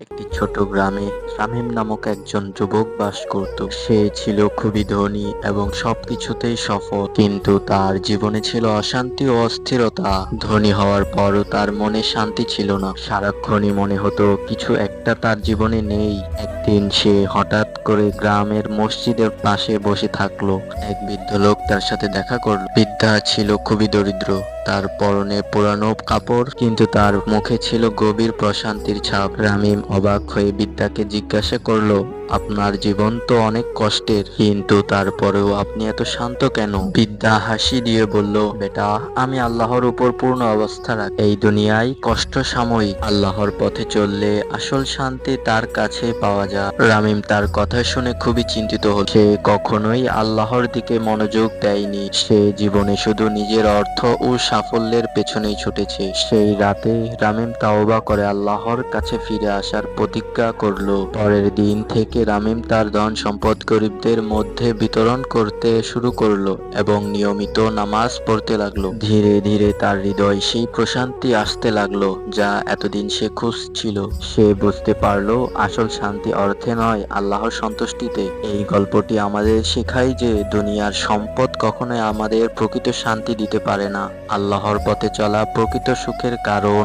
একটি ছোট গ্রামে শামীম নামক একজন যুবক বাস করত। সে ছিল খুবই ধনী এবং সবকিছুতেই সফল, কিন্তু তার জীবনে ছিল অশান্তি ও অস্থিরতা। ধনী হওয়ার পরও তার মনে শান্তি ছিল না। সারাক্ষণই মনে হতো, কিছু একটা তার জীবনে নেই একদিন সে হঠাৎ করে গ্রামের মসজিদের পাশে বসে থাকল। এক বৃদ্ধ লোক তার সাথে দেখা করল। বৃদ্ধা ছিল খুবই দরিদ্র। তার পরনে পুরানো কাপড়, কিন্তু তার মুখে ছিল গভীর প্রশান্তির ছাপ। রামিম অবাক হয়ে বৃদ্ধাকে জিজ্ঞাসা করল আপনার জীবন তো অনেক কষ্টের। কিন্তু তারপরেও আপনি এত শান্ত কেন? বিদ্যা হাসি দিয়ে বলল, বেটা, আমি আল্লাহর উপর পূর্ণ অবস্থা রাখি। এই দুনিয়ায় কষ্ট সাময়িক। আল্লাহর পথে চললে আসল শান্তি তার কাছে পাওয়া যায়। রামিম তার কথা শুনে খুবই চিন্তিত হল। সে কখনোই আল্লাহর দিকে মনোযোগ দেয়নি। সে জীবনে শুধু নিজের অর্থ ও সাফল্যের পেছনেই ছুটেছে। সেই রাতে রামিম তাওবা করে আল্লাহর কাছে ফিরে আসার প্রতিজ্ঞা করল। পরের দিন থেকে রামিম তার ধন সম্পদ গরিবদের মধ্যে বিতরণ করতে শুরু করল এবং নিয়মিত নামাজ পড়তে লাগল। ধীরে ধীরে তার হৃদয় সেই প্রশান্তি আসতে লাগল যা এতদিন সে খুঁজছিল সে বুঝতে পারল আসল শান্তি অর্থে নয়, আল্লাহর সন্তুষ্টিতে। এই গল্পটি আমাদের শেখায় যে দুনিয়ার সম্পদ কখনোই আমাদের প্রকৃত শান্তি দিতে পারে না। আল্লাহর পথে চলা প্রকৃত সুখের কারণ।